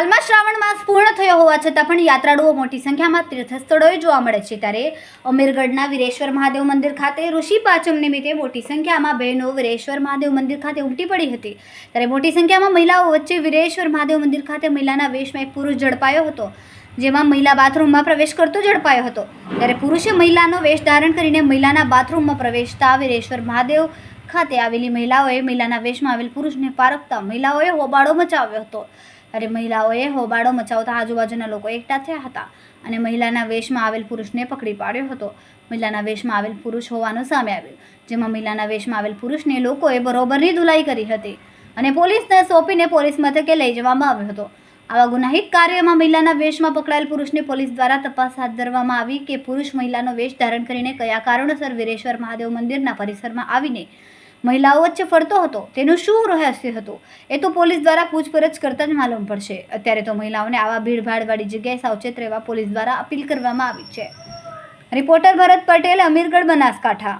હાલમાં શ્રાવણ માસ પૂર્ણ થયો હોવા છતાં પણ યાત્રાળુઓ મોટી સંખ્યામાં તીર્થસ્થળોએ જોવા મળે છે. ત્યારે અમીરગઢના વીરેશ્વર મહાદેવ મંદિર ખાતે ઋષિ પાંચમ નિમિત્તે મોટી સંખ્યામાં બહેનો વીરેશ્વર મહાદેવ મંદિર ખાતે ઉમટી પડી હતી. ત્યારે મોટી સંખ્યામાં મહિલાઓ વચ્ચે વીરેશ્વર મહાદેવ મંદિર ખાતે મહિલાના વેશમાં એક પુરુષ ઝડપાયો હતો, જેમાં મહિલા બાથરૂમમાં પ્રવેશ કરતો ઝડપાયો હતો. ત્યારે પુરુષે મહિલાનો વેશ ધારણ કરીને મહિલાના બાથરૂમમાં પ્રવેશતા વીરેશ્વર મહાદેવ ખાતે આવેલી મહિલાઓએ મહિલાના વેશમાં આવેલ પુરુષને પારખતા મહિલાઓએ હોબાળો મચાવ્યો હતો. ત્યારે મહિલાઓએ હોબાળો મચાવતા આજુબાજુના લોકો એકઠા થયા હતા અને મહિલાના વેશમાં આવેલ પુરુષને પકડી પાડ્યો હતો. મહિલાના વેશમાં આવેલ પુરુષ હોવાનું સામે આવ્યું, જેમાં મહિલાના વેશમાં આવેલ પુરુષને લોકોએ બરોબરની ધુલાઈ કરી હતી અને પોલીસને સોંપીને પોલીસ મથકે લઈ જવામાં આવ્યો હતો. આવા ગુનાહિત કાર્યમાં મહિલાના વેશમાં પકડાયેલ પુરુષને પોલીસ દ્વારા તપાસ હાથ ધરવામાં આવી કે પુરુષ મહિલાનો વેશ ધારણ કરીને કયા કારણોસર વીરેશ્વર મહાદેવ મંદિરના પરિસરમાં આવીને મહિલાઓ વચ્ચે ફરતો હતો, તેનું શું રહસ્ય હતું? એ તો પોલીસ દ્વારા પૂછપરછ કરતાં જ માલુમ પડશે. અત્યારે તો મહિલાઓને આવા ભીડભાડવાળી જગ્યાએ સાવચેત રહેવા પોલીસ દ્વારા અપીલ કરવામાં આવી છે. રિપોર્ટર ભરત પટેલ, અમીરગઢ બનાસકાંઠા.